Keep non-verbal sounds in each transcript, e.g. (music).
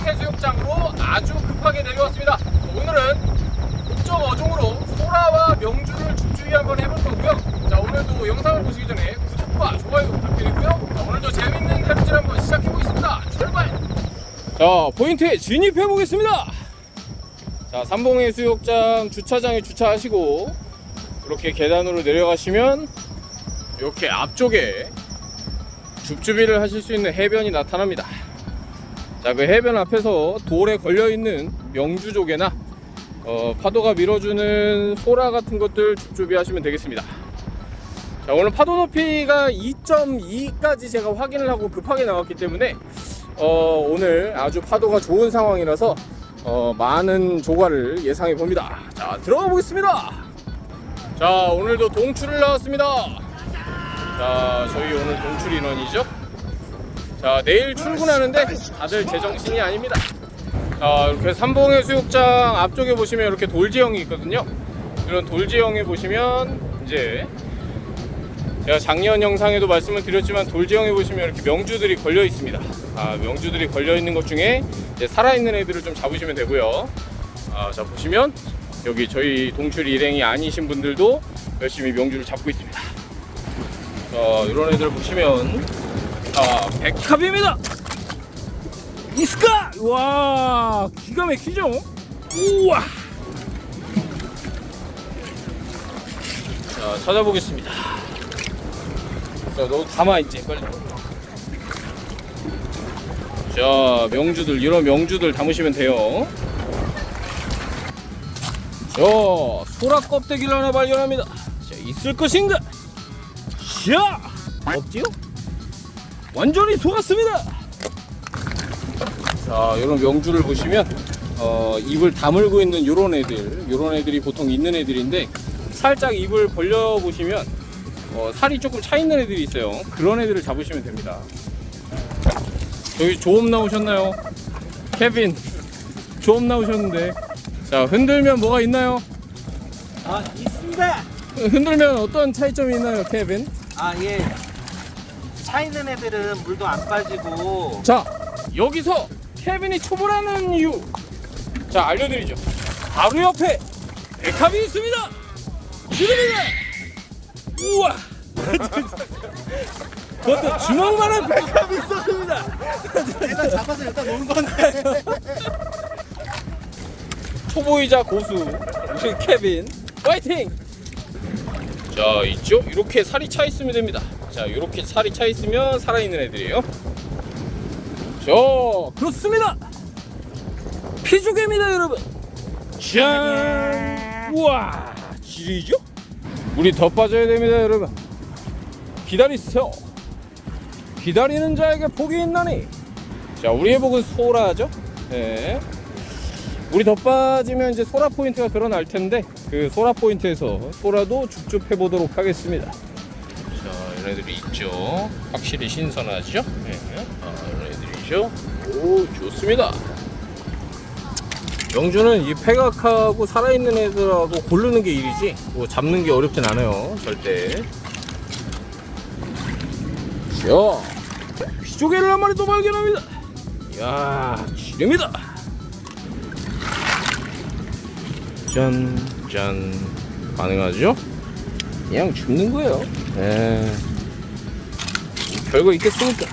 해수욕장으로 아주 급하게 내려왔습니다. 오늘은 국적 어종으로 소라와 명주를 죽주기 한번 해볼 거고요. 자 오늘도 영상을 보시기 전에 구독과 좋아요 부탁드리고요. 자, 오늘도 재밌는 해루질 한번 시작해 보겠습니다. 출발! 자 포인트에 진입해 보겠습니다. 자 삼봉 해수욕장 주차장에 주차하시고 이렇게 계단으로 내려가시면 이렇게 앞쪽에 줍줍이를 하실 수 있는 해변이 나타납니다. 자, 그 해변 앞에서 돌에 걸려 있는 명주조개나 어, 파도가 밀어주는 소라 같은 것들 줍줍이 하시면 되겠습니다. 자, 오늘 파도 높이가 2.2까지 제가 확인을 하고 급하게 나왔기 때문에 어, 오늘 아주 파도가 좋은 상황이라서 어, 많은 조과를 예상해 봅니다. 자, 들어가 보겠습니다. 자, 오늘도 동출을 나왔습니다. 자, 저희 오늘 동출 인원이죠. 자, 내일 출근하는데 다들 제정신이 아닙니다. 자, 이렇게 삼봉해 수욕장 앞쪽에 보시면 이렇게 돌지형이 있거든요. 이런 돌지형에 보시면 이제 제가 작년 영상에도 말씀을 드렸지만 돌지형에 보시면 이렇게 명주들이 걸려 있습니다. 아, 명주들이 걸려 있는 것 중에 이제 살아있는 애들을 좀 잡으시면 되고요. 아, 자, 보시면 여기 저희 동출 일행이 아니신 분들도 열심히 명주를 잡고 있습니다. 자, 이런 애들 보시면 아, 백합입니다. 이스카! 와, 기가 막히죠? 우와! 자, 찾아보겠습니다. 자, 너 담아 이제 빨리. 자, 명주들 이런 명주들 담으시면 돼요. 자, 소라 껍데기를 하나 발견합니다. 자, 있을 것인가? 자, 없지요? 완전히 속았습니다. 자, 이런 명주를 보시면 어, 입을 다물고 있는 이런 애들, 이런 애들이 보통 있는 애들인데 살짝 입을 벌려 보시면 어, 살이 조금 차 있는 애들이 있어요. 그런 애들을 잡으시면 됩니다. 저기 조업 나오셨나요? 케빈, 조업 나오셨는데. 자, 흔들면 뭐가 있나요? 아 있습니다. 흔들면 어떤 차이점이 있나요, 케빈? 아 예. 차 있는 애들은 물도 안 빠지고 자, 여기서 케빈이 초보라는 이유. 자, 알려드리죠. 바로 옆에 백합이 있습니다. 지금이다. 우와. (laughs) 그것도 주먹만한 백합이 있었습니다. 일단 잡아서 일단 노는 건데. (laughs) 초보이자 고수 우리 케빈 파이팅! 자 있죠? 이렇게 살이 차 있으면 됩니다. 자 이렇게 살이 차 있으면 살아있는 애들이에요. 자 그렇습니다. 피조개입니다 여러분. 짠! 우와 지리죠? 물이 더 빠져야 됩니다 여러분. 기다리세요. 기다리는 자에게 복이 있나니. 자 우리의 복은 소라죠. 네. 물이 더 빠지면 이제 소라 포인트가 드러날 텐데 그 소라 포인트에서 소라도 쭉쭉 해보도록 하겠습니다. 자, 이런 애들이 있죠. 확실히 신선하죠. 네. 아, 이런 애들이죠. 오, 좋습니다. 영주는 이 폐각하고 살아있는 애들하고 고르는 게 일이지 뭐 잡는 게 어렵진 않아요. 절대. 자, 피조개를 한 마리 또 발견합니다. 이야, 지릅니다. 짠, 짠. 가능하죠? 그냥 죽는 거예요. 에. 별거 있겠습니까?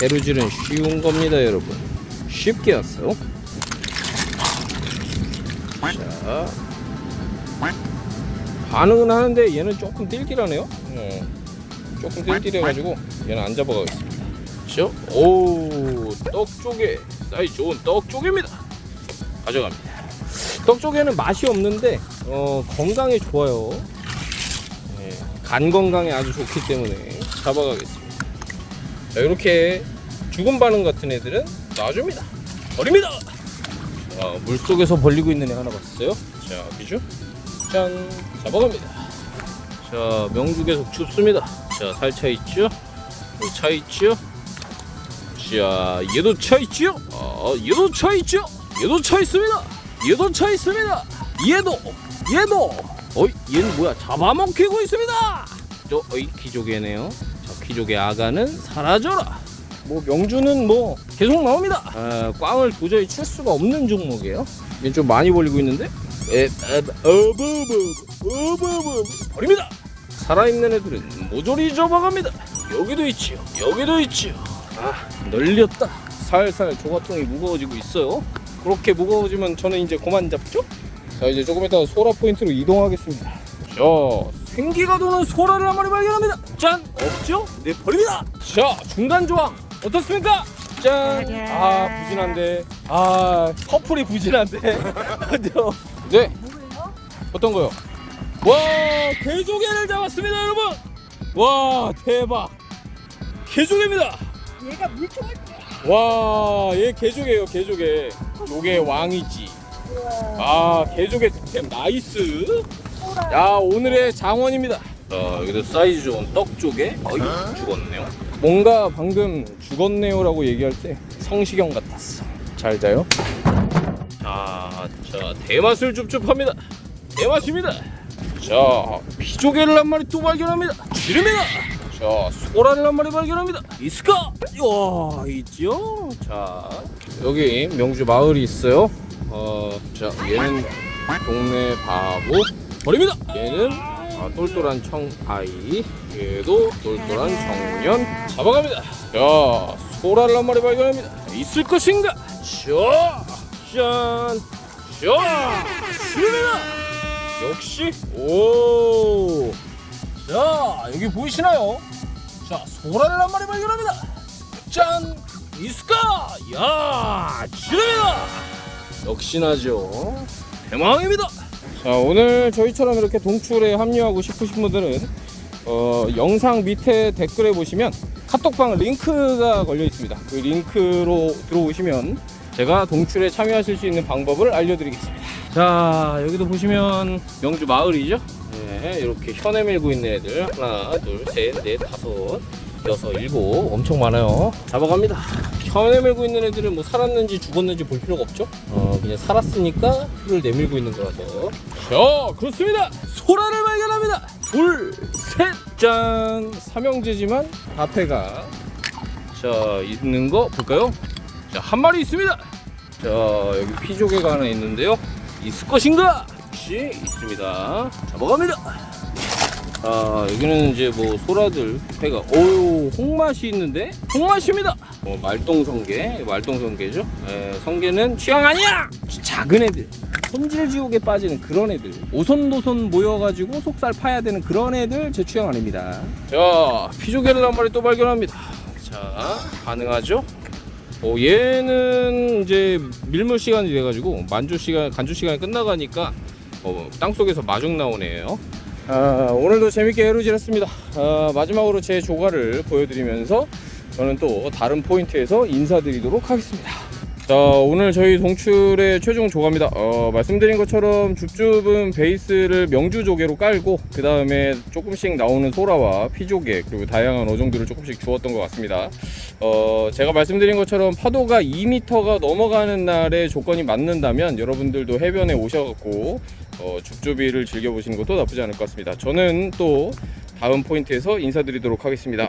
배루질은 쉬운 겁니다, 여러분. 쉽게 왔어. 자. 반응은 하는데 얘는 조금 띨띨하네요. 어. 조금 띨띨해가지고 얘는 안 잡아가겠습니다. 그죠? 오, 떡조개. 사이즈 좋은 떡조개입니다. 가져갑니다. 떡조개는 맛이 없는데 어, 건강에 좋아요. 예, 간 건강에 아주 좋기 때문에 잡아가겠습니다. 자, 이렇게 죽은 반응 같은 애들은 놔줍니다. 버립니다. 자, 물 속에서 벌리고 있는 애 하나 봤어요. 자, 비주. 짠, 잡아갑니다. 자, 명주 계속 춥습니다. 자, 살차 있죠? 차 있죠? 자, 얘도 차 있죠? 아, 얘도 차 있죠? 얘도 차 있습니다. 얘도 차 있습니다. 얘도, 얘도. 어이, 얘는 뭐야? 잡아먹히고 있습니다. 저, 어이, 기조개네요. 자, 기조개 아가는 사라져라. 뭐 명주는 뭐 계속 나옵니다. 아, 꽝을 도저히 칠 수가 없는 종목이에요. 이게 좀 많이 벌리고 있는데. 에, 에, 어버버, 어버버. 버립니다. 살아있는 애들은 모조리 접어갑니다. 여기도 있지요. 여기도 있지요. 아, 널렸다. 살살 조가통이 무거워지고 있어요. 그렇게 무거워지면 저는 이제 그만 잡죠? 자, 이제 조금 이따 소라 포인트로 이동하겠습니다. 자, 생기가 도는 소라를 한 마리 발견합니다. 짠! 없죠? 네, 버립니다. 자, 중간 조항 어떻습니까? 짠! 아, 부진한데. 아, 커플이 부진한데. (laughs) 네. 어떤 거요? 와, 개조개를 잡았습니다, 여러분. 와, 대박. 개조개입니다. 얘가 물총을 와, 얘 개조개예요, 개조개. 조개 왕이지. 아, 개조개 득템 나이스. 야, 오늘의 장원입니다. 자, 여기도 사이즈 좋은 떡조개. 어이, 죽었네요. 뭔가 방금 죽었네요라고 얘기할 때 성시경 같았어. 잘 자요? 자, 자, 대맛을 줍줍합니다. 대맛입니다. 자, 피조개를 한 마리 또 발견합니다. 지릅니다. 자, 소라를 한 마리 발견합니다. 이스카! 와, 있죠? 자, 여기 명주 마을이 있어요. 어, 자, 얘는 동네 바보. 버립니다. 얘는 아, 똘똘한 청아이. 얘도 똘똘한 청년. 잡아갑니다. 자, 소라를 한 마리 발견합니다. 있을 것인가? 자, 짠, 자, 지릅니다. 역시, 오. 자 여기 보이시나요? 자 소라를 한 마리 발견합니다 짠 이스카 야 지릅니다 역시나죠 대망입니다 자 오늘 저희처럼 이렇게 동출에 합류하고 싶으신 분들은 어, 영상 밑에 댓글에 보시면 카톡방 링크가 걸려 있습니다. 그 링크로 들어오시면 제가 동출에 참여하실 수 있는 방법을 알려드리겠습니다. 자 여기도 보시면 명주 마을이죠? 네, 이렇게 현에 밀고 있는 애들. 하나 둘 셋 넷 다섯 여섯 일곱 엄청 많아요. 잡아갑니다. 현에 밀고 있는 애들은 뭐 살았는지 죽었는지 볼 필요가 없죠? 어 그냥 살았으니까 피를 내밀고 있는 거라서. 자 그렇습니다. 소라를 발견합니다. 둘셋짠. 삼형제지만 앞에가 자 있는 거 볼까요? 자 한 마리 있습니다. 자 여기 피조개가 하나 있는데요. 있을 것인가? 역시 있습니다. 잡아갑니다 아 여기는 이제 뭐 소라들 회가. 오 홍맛이 있는데? 홍맛입니다. 어, 말똥성게 말똥성게죠? 에, 성게는 취향 아니야! 작은 애들 손질 지옥에 빠지는 그런 애들 오손도손 모여가지고 속살 파야 되는 그런 애들 제 취향 아닙니다. 자 피조개를 한 마리 또 발견합니다. 자 가능하죠? 어, 얘는 이제 밀물 시간이 돼가지고 만조 시간 간주 시간이 끝나가니까 어, 땅 속에서 마중 애예요. 아, 오늘도 재밌게 해루질했습니다. 아, 마지막으로 제 조가를 보여드리면서 저는 또 다른 포인트에서 인사드리도록 하겠습니다. 자 오늘 저희 동출의 최종 조가입니다 어, 말씀드린 것처럼 줍줍은 베이스를 명주 조개로 깔고 그 다음에 조금씩 나오는 소라와 피조개 그리고 다양한 어종들을 조금씩 주었던 것 같습니다 어, 제가 말씀드린 것처럼 파도가 2m가 넘어가는 날에 조건이 맞는다면 여러분들도 해변에 오셔갖고 어, 줍줍이를 즐겨보시는 것도 나쁘지 않을 것 같습니다. 저는 또 다음 포인트에서 인사드리도록 하겠습니다